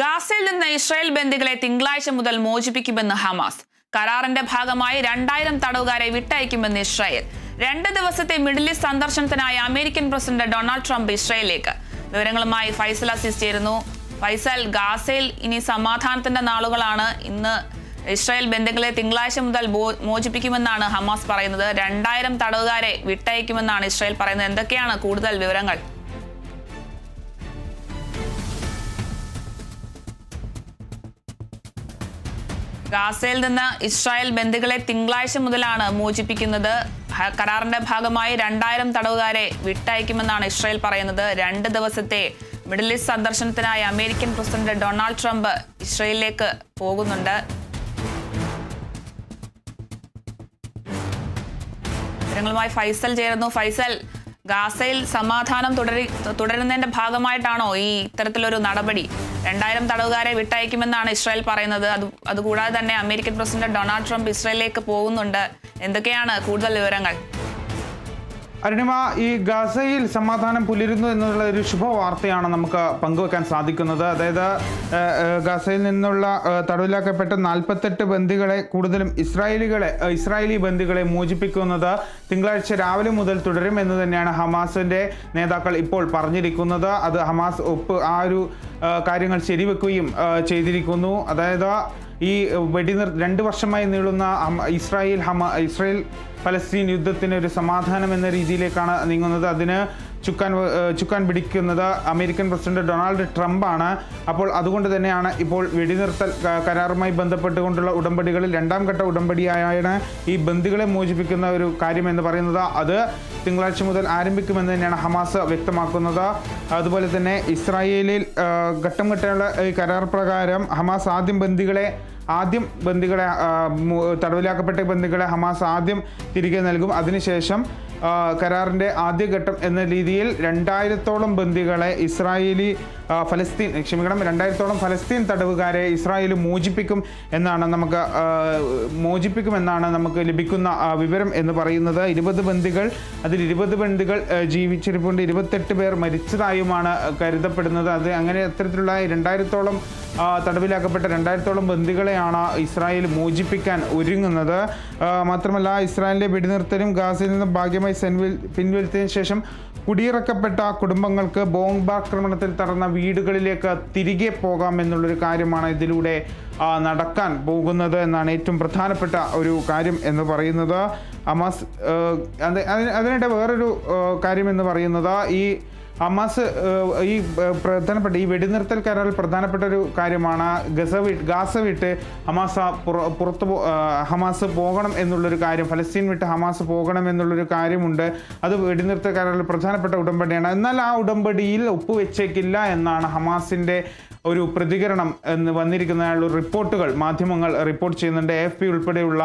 ഗാസയിൽ നിന്ന് ഇസ്രായേൽ ബന്ദികളെ തിങ്കളാഴ്ച മുതൽ മോചിപ്പിക്കുമെന്ന് ഹമാസ്. കരാറിന്റെ ഭാഗമായി രണ്ടായിരം തടവുകാരെ വിട്ടയക്കുമെന്ന് ഇസ്രായേൽ. രണ്ട് ദിവസത്തെ മിഡിൽ ഈസ്റ്റ് സന്ദർശനത്തിനായി അമേരിക്കൻ പ്രസിഡന്റ് ഡൊണാൾഡ് ട്രംപ് ഇസ്രായേലിലേക്ക്. വിവരങ്ങളുമായി ഫൈസൽ അസീസ് ചേരുന്നു. ഫൈസൽ ഗാസയിൽ ഇനി സമാധാനത്തിന്റെ നാളുകളാണ്. ഇന്ന് ഇസ്രായേൽ ബന്ധുക്കളെ തിങ്കളാഴ്ച മുതൽ മോചിപ്പിക്കുമെന്നാണ് ഹമാസ് പറയുന്നത്. രണ്ടായിരം തടവുകാരെ വിട്ടയക്കുമെന്നാണ് ഇസ്രായേൽ പറയുന്നത്. എന്തൊക്കെയാണ് കൂടുതൽ വിവരങ്ങൾ? ഗാസയിൽ നിന്ന് ഇസ്രായേൽ ബന്ധുക്കളെ തിങ്കളാഴ്ച മുതലാണ് മോചിപ്പിക്കുന്നത്. കരാറിന്റെ ഭാഗമായി രണ്ടായിരം തടവുകാരെ വിട്ടയക്കുമെന്നാണ് ഇസ്രായേൽ പറയുന്നത്. രണ്ട് ദിവസത്തെ മിഡിൽ ഈസ്റ്റ് സന്ദർശനത്തിനായി അമേരിക്കൻ പ്രസിഡന്റ് ഡൊണാൾഡ് ട്രംപ് ഇസ്രയേലിലേക്ക് പോകുന്നുണ്ട്. വിവരങ്ങളുമായി ഫൈസൽ ചേരുന്നു. ഫൈസൽ ഗാസയിൽ സമാധാനം തുടരി തുടരുന്നതിന്റെ ഭാഗമായിട്ടാണോ ഈ ഇത്തരത്തിലൊരു നടപടി? രണ്ടായിരം തടവുകാരെ വിട്ടയക്കുമെന്നാണ് ഇസ്രായേൽ പറയുന്നത്. അത് അതുകൂടാതെ തന്നെ അമേരിക്കൻ പ്രസിഡന്റ് ഡൊണാൾഡ് ട്രംപ് ഇസ്രായേലിലേക്ക് പോകുന്നുണ്ട്. എന്തൊക്കെയാണ് കൂടുതൽ വിവരങ്ങൾ? അരുണിമ ഈ ഗസയിൽ സമാധാനം പുലരുന്നു എന്നുള്ള ഒരു ശുഭവാർത്തയാണ് നമുക്ക് പങ്കുവെക്കാൻ സാധിക്കുന്നത്. അതായത് ഗസയിൽ നിന്നുള്ള തടവിലാക്കപ്പെട്ട നാൽപ്പത്തെട്ട് ബന്ദികളെ കൂടുതലും ഇസ്രായേലികളെ ഇസ്രായേലി ബന്ദികളെ മോചിപ്പിക്കുന്നത് തിങ്കളാഴ്ച രാവിലെ മുതൽ തുടരും എന്ന് തന്നെയാണ് ഹമാസിന്റെ നേതാക്കൾ ഇപ്പോൾ പറഞ്ഞിരിക്കുന്നത്. അത് ഹമാസ് ഒപ്പ് ആ ഒരു കാര്യങ്ങൾ ശരിവെക്കുകയും ചെയ്തിരിക്കുന്നു. അതായത് ഈ വെടിനിർ രണ്ട് വർഷമായി നീളുന്ന ഇസ്രായേൽ ഹമ ഇസ്രായേൽ പലസ്തീൻ യുദ്ധത്തിന് ഒരു സമാധാനം എന്ന രീതിയിലേക്കാണ് നീങ്ങുന്നത്. അതിന് ചുക്കാൻ ചുക്കാൻ പിടിക്കുന്നത് അമേരിക്കൻ പ്രസിഡന്റ് ഡൊണാൾഡ് ട്രംപാണ്. അപ്പോൾ അതുകൊണ്ട് തന്നെയാണ് ഇപ്പോൾ വെടിനിർത്തൽ കരാറുമായി ബന്ധപ്പെട്ടുകൊണ്ടുള്ള ഉടമ്പടികളിൽ രണ്ടാം ഘട്ട ഉടമ്പടിയായാണ് ഈ ബന്ദികളെ മോചിപ്പിക്കുന്ന ഒരു കാര്യം എന്ന് പറയുന്നത്. അത് തിങ്കളാഴ്ച മുതൽ ആരംഭിക്കുമെന്ന് തന്നെയാണ് ഹമാസ് വ്യക്തമാക്കുന്നത്. അതുപോലെ തന്നെ ഇസ്രായേലിൽ ഘട്ടം ഘട്ടമുള്ള ഈ കരാർ പ്രകാരം ഹമാസ് ആദ്യം ബന്ദികളെ ആദ്യം ബന്ദികളെ തടവിലാക്കപ്പെട്ട ബന്ദികളെ ഹമാസ് ആദ്യം തിരികെ നൽകും. അതിനുശേഷം കരാറിന്റെ ആദ്യഘട്ടം എന്ന രീതിയിൽ രണ്ടായിരത്തോളം ബന്ദികളെ ഇസ്രായേലി ഫലസ്തീൻ ക്ഷമിക്കണം രണ്ടായിരത്തോളം ഫലസ്തീൻ തടവുകാരെ ഇസ്രായേൽ മോചിപ്പിക്കും എന്നാണ് നമുക്ക് മോചിപ്പിക്കും എന്നാണ് നമുക്ക് ലഭിക്കുന്ന വിവരം എന്ന് പറയുന്നത്. ഇരുപത് ബന്ദികൾ അതിൽ ഇരുപത് ബന്ദികൾ ജീവിച്ചിരിപ്പുണ്ട്. ഇരുപത്തെട്ട് പേർ മരിച്ചതായുമാണ് കരുതപ്പെടുന്നത്. അത് അങ്ങനെ അത്തരത്തിലുള്ള രണ്ടായിരത്തോളം തടവിലാക്കപ്പെട്ട രണ്ടായിരത്തോളം ബന്ദികളെയാണ് ഇസ്രായേൽ മോചിപ്പിക്കാൻ ഒരുങ്ങുന്നത്. മാത്രമല്ല ഇസ്രായേലിന്റെ വെടിനിർത്തലും ഗാസയിൽ നിന്നും ഭാഗ്യമായി സെൻവിൽ പിൻവലിച്ചതിന് ശേഷം കുടിയിറക്കപ്പെട്ട കുടുംബങ്ങൾക്ക് ബോംബാക്രമണത്തിൽ തടർന്ന വീടുകളിലേക്ക് തിരികെ പോകാം എന്നുള്ളൊരു കാര്യമാണ് ഇതിലൂടെ നടക്കാൻ പോകുന്നത് എന്നാണ് ഏറ്റവും പ്രധാനപ്പെട്ട ഒരു കാര്യം എന്ന് പറയുന്നത്. അമാസ് അതിനിടെ വേറൊരു കാര്യം എന്ന് പറയുന്നത് ഈ ഹമാസ് ഈ പ്രധാനപ്പെട്ട ഈ വെടിനിർത്തൽ കരാറിൽ പ്രധാനപ്പെട്ട ഒരു കാര്യമാണ് ഗസ വിട്ട് ഗാസ വിട്ട് ഹമാസ പുറത്ത് ഹമാസ് പോകണം എന്നുള്ളൊരു കാര്യം ഫലസ്തീൻ വിട്ട് ഹമാസ് പോകണം എന്നുള്ളൊരു കാര്യമുണ്ട്. അത് വെടിനിർത്തൽ കരാറിൽ പ്രധാനപ്പെട്ട ഉടമ്പടിയാണ്. എന്നാൽ ആ ഉടമ്പടിയിൽ ഒപ്പുവെച്ചേക്കില്ല എന്നാണ് ഹമാസിന്റെ ഒരു പ്രതികരണം എന്ന് വന്നിരിക്കുന്ന റിപ്പോർട്ടുകൾ. മാധ്യമങ്ങൾ റിപ്പോർട്ട് ചെയ്യുന്നുണ്ട്. എഫ് പി ഉൾപ്പെടെയുള്ള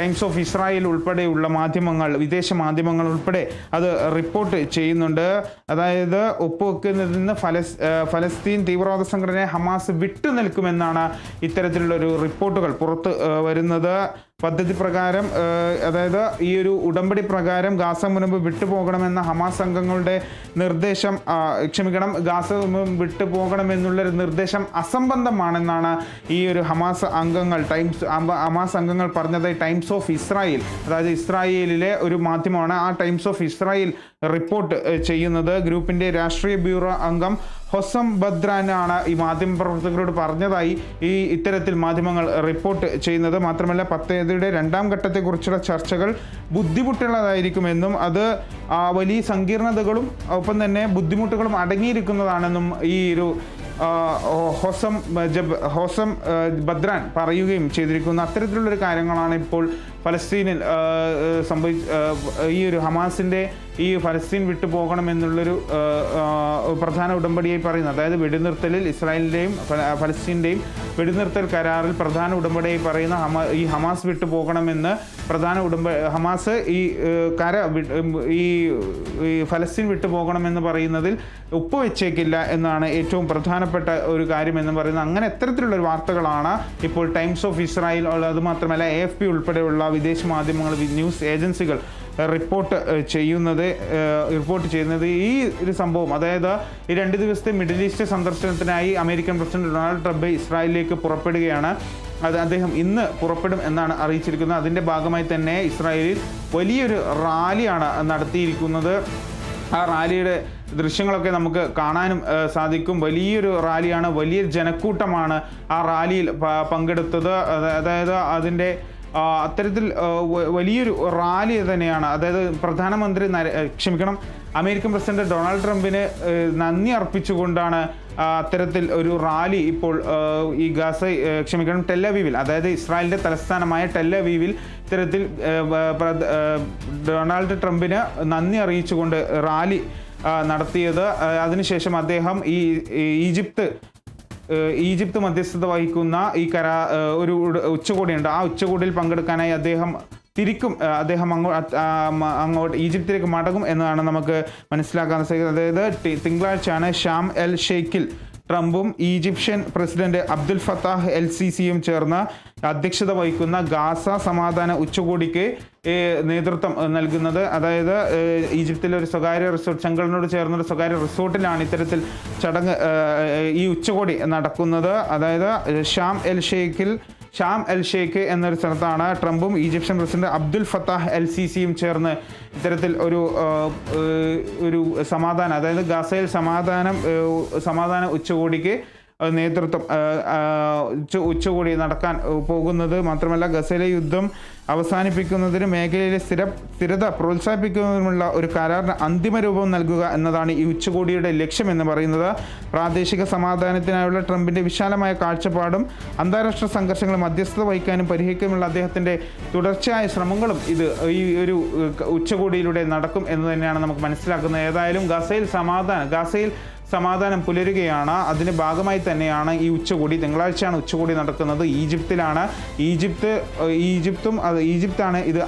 ടൈംസ് ഓഫ് ഇസ്രായേൽ ഉൾപ്പെടെയുള്ള മാധ്യമങ്ങൾ വിദേശ മാധ്യമങ്ങൾ ഉൾപ്പെടെ അത് റിപ്പോർട്ട് ചെയ്യുന്നുണ്ട്. അതായത് ഒപ്പുവെക്കുന്നതിൽ നിന്ന് ഫലസ് ഫലസ്തീൻ തീവ്രവാദ സംഘടനയെ ഹമാസ് വിട്ടുനിൽക്കുമെന്നാണ് ഇത്തരത്തിലുള്ള ഒരു റിപ്പോർട്ടുകൾ പുറത്ത് വരുന്നത്. പദ്ധതി പ്രകാരം അതായത് ഈ ഒരു ഉടമ്പടി പ്രകാരം ഗാസ മുനമ്പ് വിട്ടുപോകണമെന്ന ഹമാസ് അംഗങ്ങളുടെ നിർദ്ദേശം ക്ഷമിക്കണം ഗാസ വിട്ടുപോകണമെന്നുള്ള ഒരു നിർദ്ദേശം അസംബന്ധമാണെന്നാണ് ഈ ഒരു ഹമാസ് അംഗങ്ങൾ ടൈംസ് ഹമാസ് അംഗങ്ങൾ പറഞ്ഞത് ടൈംസ് ഓഫ് ഇസ്രായേൽ. അതായത് ഇസ്രായേലിലെ ഒരു മാധ്യമമാണ് ആ ടൈംസ് ഓഫ് ഇസ്രായേൽ റിപ്പോർട്ട് ചെയ്യുന്നത്. ഗ്രൂപ്പിന്റെ രാഷ്ട്രീയ ബ്യൂറോ അംഗം ഹൊസം ബദ്രാനാണ് ഈ മാധ്യമപ്രവർത്തകരോട് പറഞ്ഞതായി ഈ ഇത്തരത്തിൽ മാധ്യമങ്ങൾ റിപ്പോർട്ട് ചെയ്യുന്നത്. മാത്രമല്ല പദ്ധതിയുടെ രണ്ടാം ഘട്ടത്തെക്കുറിച്ചുള്ള ചർച്ചകൾ ബുദ്ധിമുട്ടുള്ളതായിരിക്കുമെന്നും അത് വലിയ സങ്കീർണതകളും ഒപ്പം തന്നെ ബുദ്ധിമുട്ടുകളും അടങ്ങിയിരിക്കുന്നതാണെന്നും ഈ ഒരു ഹൊസം ജബ് ഹൊസം ബദ്രാൻ പറയുകയും ചെയ്തിരിക്കുന്നു. അത്തരത്തിലുള്ളൊരു കാര്യങ്ങളാണ് ഇപ്പോൾ ഫലസ്തീനിൽ സംഭവിച്ച ഈ ഒരു ഹമാസിന്റെ ഈ ഫലസ്തീൻ വിട്ടു പോകണമെന്നുള്ളൊരു പ്രധാന ഉടമ്പടിയായി പറയുന്നത്. അതായത് വെടിനിർത്തലിൽ ഇസ്രായേലിന്റെയും ഫലസ്തീന്റെയും വെടിനിർത്തൽ കരാറിൽ പ്രധാന ഉടമ്പടിയായി പറയുന്ന ഹമാ ഈ ഹമാസ് വിട്ടു പോകണമെന്ന് പ്രധാന ഉടമ്പ ഹമാസ് ഈ കര ഈ ഫലസ്തീൻ വിട്ടു പോകണമെന്ന് പറയുന്നതിൽ ഒപ്പുവെച്ചേക്കില്ല എന്നാണ് ഏറ്റവും പ്രധാനപ്പെട്ട ഒരു കാര്യം എന്ന് പറയുന്നത്. അങ്ങനെ എത്തരത്തിലുള്ള വാർത്തകളാണ് ഇപ്പോൾ ടൈംസ് ഓഫ് ഇസ്രായേൽ അതുമാത്രമല്ല എ എഫ് പി ഉൾപ്പെടെയുള്ള വിദേശ മാധ്യമങ്ങൾ ന്യൂസ് ഏജൻസികൾ റിപ്പോർട്ട് ചെയ്യുന്നത് റിപ്പോർട്ട് ചെയ്യുന്നത് ഈ ഒരു സംഭവം. അതായത് ഈ രണ്ട് ദിവസത്തെ മിഡിൽ ഈസ്റ്റ് സന്ദർശനത്തിനായി അമേരിക്കൻ പ്രസിഡന്റ് ഡൊണാൾഡ് ട്രംപ് ഇസ്രായേലിലേക്ക് പുറപ്പെടുകയാണ്. അത് അദ്ദേഹം ഇന്ന് പുറപ്പെടും എന്നാണ് അറിയിച്ചിരിക്കുന്നത്. അതിന്റെ ഭാഗമായി തന്നെ ഇസ്രായേലിൽ വലിയൊരു റാലിയാണ് നടത്തിയിരിക്കുന്നത്. ആ റാലിയുടെ ദൃശ്യങ്ങളൊക്കെ നമുക്ക് കാണാനും സാധിക്കും. വലിയൊരു റാലിയാണ് വലിയ ജനക്കൂട്ടമാണ് ആ റാലിയിൽ പങ്കെടുത്തത്. അതായത് അതിന്റെ അത്തരത്തിൽ വലിയൊരു റാലി തന്നെയാണ്. അതായത് പ്രധാനമന്ത്രി ക്ഷമിക്കണം അമേരിക്കൻ പ്രസിഡന്റ് ഡൊണാൾഡ് ട്രംപിന് നന്ദി അർപ്പിച്ചുകൊണ്ടാണ് അത്തരത്തിൽ ഒരു റാലി ഇപ്പോൾ ഈ ഗാസ ക്ഷമിക്കണം ടെല്ലവീവിൽ അതായത് ഇസ്രായേലിന്റെ തലസ്ഥാനമായ ടെല്ലവീവിൽ ഇത്തരത്തിൽ ഡൊണാൾഡ് ട്രംപിന് നന്ദി അറിയിച്ചുകൊണ്ട് റാലി നടത്തിയത്. അതിനുശേഷം അദ്ദേഹം ഈ ഈജിപ്ത് ഈജിപ്ത് മധ്യസ്ഥത വഹിക്കുന്ന ഈ കരാ ഒരു ഉച്ചകോടിയുണ്ട്. ആ ഉച്ചകോടിയിൽ പങ്കെടുക്കാനായി അദ്ദേഹം തിരിക്കും. അദ്ദേഹം അങ്ങോ അത് ആ മ- അങ്ങോട്ട് ഈജിപ്തിലേക്ക് മടങ്ങും എന്നതാണ് നമുക്ക് മനസ്സിലാക്കാൻ സാധിക്കുന്നത്. അതായത് തിങ്കളാഴ്ചയാണ് ഷാം എൽ ഷെയ്ഖിൽ ട്രംപും Egyptian president Abdel Fattah el C സിയും ചേർന്ന് അധ്യക്ഷത വഹിക്കുന്ന ഗാസ സമാധാന ഉച്ചകോടിക്ക് നേതൃത്വം നൽകുന്നത്. അതായത് ഈജിപ്തിലെ ഒരു സ്വകാര്യ റിസോർട്ട് ചെങ്കലിനോട് ചേർന്ന ഒരു സ്വകാര്യ റിസോർട്ടിലാണ് ഇത്തരത്തിൽ ചടങ്ങ് ഈ ഉച്ചകോടി നടക്കുന്നത്. അതായത് ഷാം എൽ ഷെയ്ഖിൽ ഷാം എൽ ഷെയ്ഖ് എന്നൊരു സ്ഥലത്താണ് ട്രംപും Egyptian president Abdel Fattah el C സിയും ചേർന്ന് ഇത്തരത്തിൽ ഒരു ഒരു സമാധാനം അതായത് ഗസയിൽ സമാധാനം സമാധാന ഉച്ചകോടിക്ക് നേതൃത്വം ഉച്ചകോടി നടക്കാൻ പോകുന്നത് മാത്രമല്ല ഗസയിലെ യുദ്ധം അവസാനിപ്പിക്കുന്നതിന് മേഖലയിലെ സ്ഥിര സ്ഥിരത പ്രോത്സാഹിപ്പിക്കുന്നതിനുമുള്ള ഒരു കരാറിന് അന്തിമ രൂപം നൽകുക എന്നതാണ് ഈ ഉച്ചകോടിയുടെ ലക്ഷ്യമെന്ന് പറയുന്നത്. പ്രാദേശിക സമാധാനത്തിനായുള്ള ട്രംപിന്റെ വിശാലമായ കാഴ്ചപ്പാടും അന്താരാഷ്ട്ര സംഘർഷങ്ങൾ മധ്യസ്ഥത വഹിക്കാനും പരിഹരിക്കാനുമുള്ള അദ്ദേഹത്തിന്റെ തുടർച്ചയായ ശ്രമങ്ങളും ഇത് ഈ ഒരു ഉച്ചകോടിയിലൂടെ നടക്കും എന്ന് തന്നെയാണ് നമുക്ക് മനസ്സിലാക്കുന്നത്. ഏതായാലും ഗസയിൽ സമാധാനം ഗസയിൽ സമാധാനം പുലരുകയാണ്. അതിന്റെ ഭാഗമായി തന്നെയാണ് ഈ ഉച്ചകോടി തിങ്കളാഴ്ചയാണ് ഉച്ചകോടി നടക്കുന്നത്. ഈജിപ്തിലാണ്. ഈജിപ്ത് ഈജിപ്തും ഈജിപ്താണ് ഇത്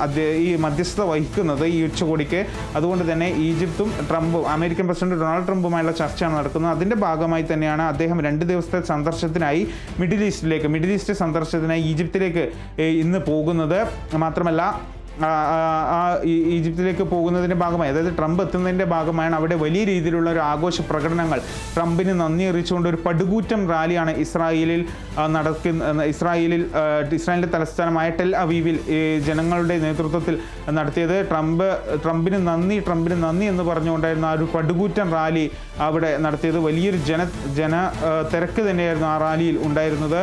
ഈ മധ്യസ്ഥത വഹിക്കുന്നത് ഈ ഉച്ചകോടിക്ക്. അതുകൊണ്ട് തന്നെ ഈജിപ്തും ട്രംപും അമേരിക്കൻ പ്രസിഡന്റ് ഡൊണാൾഡ് ട്രംപുമായുള്ള ചർച്ചയാണ് നടക്കുന്നത്. അതിന്റെ ഭാഗമായി തന്നെയാണ് അദ്ദേഹം രണ്ട് ദിവസത്തെ സന്ദർശനത്തിനായി മിഡിൽ ഈസ്റ്റിലേക്ക് മിഡിൽ ഈസ്റ്റ് സന്ദർശനത്തിനായി ഈജിപ്തിലേക്ക് ഇന്ന് പോകുന്നത്. മാത്രമല്ല ആ, ഈജിപ്തിലേക്ക് പോകുന്നതിന്റെ ഭാഗമായി. അതായത് ട്രംപ് എത്തുന്നതിന്റെ ഭാഗമായാണ് അവിടെ വലിയ രീതിയിലുള്ള ഒരു ആഘോഷ പ്രകടനങ്ങൾ. ട്രംപിന് നന്ദി അറിയിച്ചുകൊണ്ട് ഒരു പടുകൂറ്റം റാലിയാണ് ഇസ്രായേലിൽ നടക്കുന്ന ഇസ്രായേലിൽ ഇസ്രായേലിന്റെ തലസ്ഥാനമായ ടെൽ അവീവിൽ ജനങ്ങളുടെ നേതൃത്വത്തിൽ നടത്തിയത്. ട്രംപ് ട്രംപിന് നന്ദി ട്രംപിന് നന്ദി എന്ന് പറഞ്ഞുകൊണ്ടായിരുന്നു ആ ഒരു പടുകൂറ്റം റാലി അവിടെ നടത്തിയത്. വലിയൊരു ജന ജന തിരക്ക് തന്നെയായിരുന്നു ആ റാലിയിൽ ഉണ്ടായിരുന്നത്.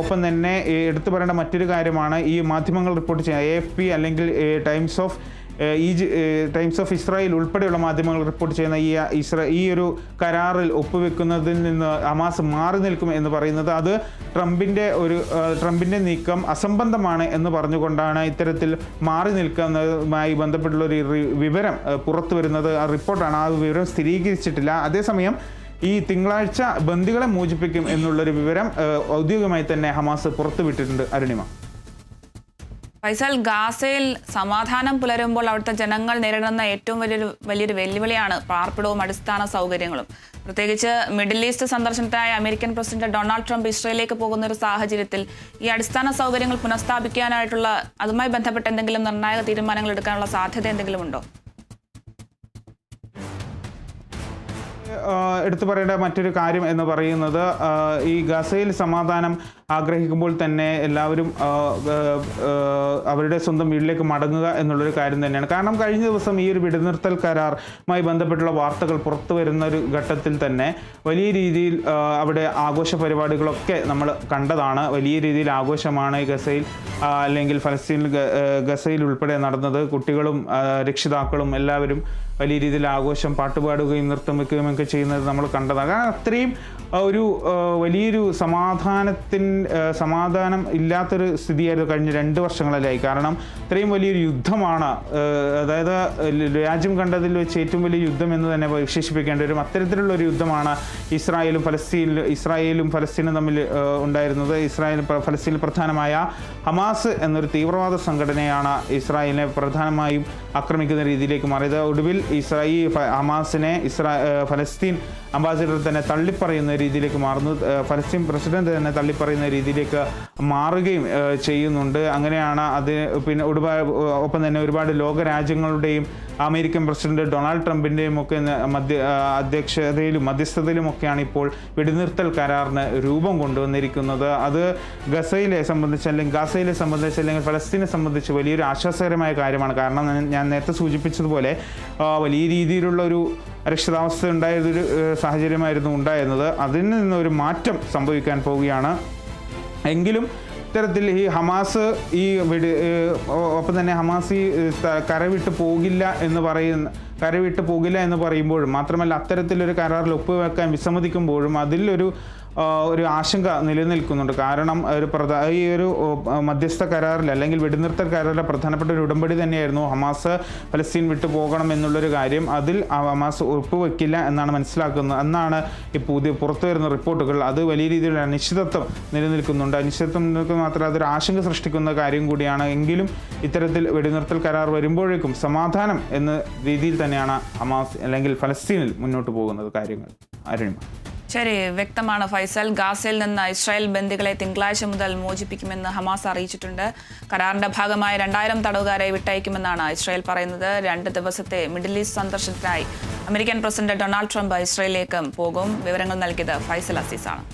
ഒപ്പം തന്നെ എടുത്തു പറയേണ്ട മറ്റൊരു കാര്യമാണ് ഈ മാധ്യമങ്ങൾ റിപ്പോർട്ട് ചെയ്യുന്ന എ എഫ് പി അല്ലെങ്കിൽ ടൈംസ് ഓഫ് ഈ ടൈംസ് ഓഫ് ഇസ്രായേൽ ഉൾപ്പെടെയുള്ള മാധ്യമങ്ങൾ റിപ്പോർട്ട് ചെയ്യുന്ന ഈ ഇസ്ര ഈ ഒരു കരാറിൽ ഒപ്പുവെക്കുന്നതിൽ നിന്ന് ഹമാസ് മാറി നിൽക്കും എന്ന് പറയുന്നത് അത് ട്രംപിന്റെ ഒരു ട്രംപിന്റെ നീക്കം അസംബന്ധമാണ് എന്ന് പറഞ്ഞുകൊണ്ടാണ് ഇത്തരത്തിൽ മാറി നിൽക്കുന്നതുമായി ബന്ധപ്പെട്ടുള്ള ഒരു വിവരം പുറത്തു വരുന്നത്. ആ റിപ്പോർട്ടാണ്. ആ വിവരം സ്ഥിരീകരിച്ചിട്ടില്ല. അതേസമയം ഈ തിങ്കളാഴ്ച ബന്ദികളെ മോചിപ്പിക്കും എന്നുള്ളൊരു വിവരം ഔദ്യോഗികമായി തന്നെ ഹമാസ് പുറത്തുവിട്ടിട്ടുണ്ട്. അരുണിമ. ഫൈസൽ ഗാസയിൽ സമാധാനം പുലരുമ്പോൾ അവിടുത്തെ ജനങ്ങൾ നേരിടുന്ന ഏറ്റവും വലിയൊരു വലിയൊരു വെല്ലുവിളിയാണ് പാർപ്പിടവും അടിസ്ഥാന സൗകര്യങ്ങളും. പ്രത്യേകിച്ച് മിഡിൽ ഈസ്റ്റ് സന്ദർശനത്തിനായി അമേരിക്കൻ പ്രസിഡന്റ് ഡൊണാൾഡ് ട്രംപ് ഇസ്രയേലിലേക്ക് പോകുന്ന ഒരു സാഹചര്യത്തിൽ ഈ അടിസ്ഥാന സൗകര്യങ്ങൾ പുനഃസ്ഥാപിക്കാനായിട്ടുള്ള അതുമായി ബന്ധപ്പെട്ട എന്തെങ്കിലും നിർണായക തീരുമാനങ്ങൾ എടുക്കാനുള്ള സാധ്യത എന്തെങ്കിലും ഉണ്ടോ? എടുത്തു പറയേണ്ട മറ്റൊരു കാര്യം എന്ന് പറയുന്നത് ഈ ഗസയിൽ സമാധാനം ആഗ്രഹിക്കുമ്പോൾ തന്നെ എല്ലാവരും അവരുടെ സ്വന്തം വീട്ടിലേക്ക് മടങ്ങുക എന്നുള്ളൊരു കാര്യം തന്നെയാണ്. കാരണം കഴിഞ്ഞ ദിവസം ഈ ഒരു വെടിനിർത്തൽ കരാറുമായി ബന്ധപ്പെട്ടുള്ള വാർത്തകൾ പുറത്തു വരുന്ന ഒരു ഘട്ടത്തിൽ തന്നെ വലിയ രീതിയിൽ അവിടെ ആഘോഷ പരിപാടികളൊക്കെ നമ്മൾ കണ്ടതാണ്. വലിയ രീതിയിൽ ആഘോഷമാണ് ഗസയിൽ അല്ലെങ്കിൽ ഫലസ്തീനിൽ ഗസയിൽ ഉൾപ്പെടെ നടന്നത്. കുട്ടികളും രക്ഷിതാക്കളും എല്ലാവരും വലിയ രീതിയിൽ ആഘോഷം പാട്ടുപാടുകയും നൃത്തം വെക്കുകയും ഒക്കെ ചെയ്യുന്നത് നമ്മൾ കണ്ടതാണ്. കാരണം അത്രയും ഒരു വലിയൊരു സമാധാനത്തിൻ ആ, സമാധാനം ഇല്ലാത്തൊരു സ്ഥിതിയായിരുന്നു കഴിഞ്ഞ രണ്ട് വർഷങ്ങളിലായി കാരണം ഇത്രയും വലിയൊരു യുദ്ധമാണ് അതായത് രാജ്യം കണ്ടതിൽ വെച്ച് ഏറ്റവും വലിയ യുദ്ധം എന്ന് തന്നെ വിശേഷിപ്പിക്കേണ്ടി വരും അത്തരത്തിലുള്ള ഒരു യുദ്ധമാണ് ഇസ്രായേലും ഫലസ്തീനിൽ ഇസ്രായേലും ഫലസ്തീനും തമ്മിൽ ഉണ്ടായിരുന്നത്. ഇസ്രായേൽ ഫലസ്തീനിൽ പ്രധാനമായ ഹമാസ് എന്നൊരു തീവ്രവാദ സംഘടനയാണ് ഇസ്രായേലിനെ പ്രധാനമായും ആക്രമിക്കുന്ന രീതിയിലേക്ക് മാറിയത്. ഒടുവിൽ ഇസ്രായേൽ ഹമാസിനെ ഇസ്രാ ഫലസ്തീൻ അംബാസിഡർ തന്നെ തള്ളിപ്പറയുന്ന രീതിയിലേക്ക് മാറുന്നു. ഫലസ്തീൻ പ്രസിഡന്റ് തന്നെ തള്ളിപ്പറയുന്ന രീതിയിലേക്ക് മാറുകയും ചെയ്യുന്നുണ്ട്. അങ്ങനെയാണ് അത് പിന്നെ ഒരുപാട് ഒപ്പം തന്നെ ഒരുപാട് ലോകരാജ്യങ്ങളുടെയും അമേരിക്കൻ പ്രസിഡന്റ് ഡൊണാൾഡ് ട്രംപിന്റെയും ഒക്കെ മധ്യ അധ്യക്ഷതയിലും മധ്യസ്ഥതയിലും ഒക്കെയാണ് ഇപ്പോൾ വെടിനിർത്തൽ കരാറിന് രൂപം കൊണ്ടുവന്നിരിക്കുന്നത്. അത് ഗസയിലെ സംബന്ധിച്ച് അല്ലെങ്കിൽ ഗസയിലെ സംബന്ധിച്ച് അല്ലെങ്കിൽ ഫലസ്തീനെ സംബന്ധിച്ച് വലിയൊരു ആശ്വാസകരമായ കാര്യമാണ്. കാരണം ഞാൻ- നേരത്തെ സൂചിപ്പിച്ചതുപോലെ വലിയ രീതിയിലുള്ള ഒരു അരക്ഷിതാവസ്ഥ ഉണ്ടായതൊരു സാഹചര്യമായിരുന്നു ഉണ്ടായിരുന്നത്. അതിൽ നിന്നൊരു മാറ്റം സംഭവിക്കാൻ പോവുകയാണ്. എങ്കിലും ഇത്തരത്തിൽ ഈ ഹമാസ് ഈ വെടി ഒപ്പം തന്നെ ഹമാസ് ഈ കരവിട്ട് പോകില്ല എന്ന് പറയുന്ന കരവിട്ട് പോകില്ല എന്ന് പറയുമ്പോഴും മാത്രമല്ല അത്തരത്തിലൊരു കരാറിൽ ഒപ്പുവെക്കാൻ വിസമ്മതിക്കുമ്പോഴും അതിലൊരു ഒരു ആശങ്ക നിലനിൽക്കുന്നുണ്ട്. കാരണം ഒരു പ്രധാ ഈ ഒരു മധ്യസ്ഥ കരാറിൽ അല്ലെങ്കിൽ വെടിനിർത്തൽ കരാറിലെ പ്രധാനപ്പെട്ട ഒരു ഉടമ്പടി തന്നെയായിരുന്നു ഹമാസ് ഫലസ്തീൻ വിട്ടു പോകണം എന്നുള്ളൊരു കാര്യം അതിൽ ഹമാസ് ഒപ്പുവെക്കില്ല എന്നാണ് മനസ്സിലാക്കുന്നത് എന്നാണ് ഈ പുതിയ പുറത്തു വരുന്ന റിപ്പോർട്ടുകൾ. അത് വലിയ രീതിയിലുള്ള അനിശ്ചിതത്വം നിലനിൽക്കുന്നുണ്ട്. അനിശ്ചിതത്വം നിലനിൽക്കുന്ന മാത്രമല്ല അതൊരു ആശങ്ക സൃഷ്ടിക്കുന്ന കാര്യം കൂടിയാണ്. എങ്കിലും ഇത്തരത്തിൽ വെടിനിർത്തൽ കരാർ വരുമ്പോഴേക്കും സമാധാനം എന്ന രീതിയിൽ തന്നെയാണ് ഹമാസ് അല്ലെങ്കിൽ ഫലസ്തീനിൽ മുന്നോട്ട് പോകുന്നത് കാര്യങ്ങൾ. അരുണിമ ശരി വ്യക്തമാണ് ഫൈസൽ. ഗാസയിൽ നിന്ന് ഇസ്രായേൽ ബന്ദികളെ തിങ്കളാഴ്ച മുതൽ മോചിപ്പിക്കുമെന്ന് ഹമാസ് അറിയിച്ചിട്ടുണ്ട്. കരാറിന്റെ ഭാഗമായി രണ്ടായിരം തടവുകാരെ വിട്ടയക്കുമെന്നാണ് ഇസ്രായേൽ പറയുന്നത്. രണ്ട് ദിവസത്തെ മിഡിൽ ഈസ്റ്റ് സന്ദർശനത്തിനായി അമേരിക്കൻ പ്രസിഡന്റ് ഡൊണാൾഡ് ട്രംപ് ഇസ്രായേലിലേക്കും പോകും. വിവരങ്ങൾ നൽകിയത് ഫൈസൽ അസീസാണ്.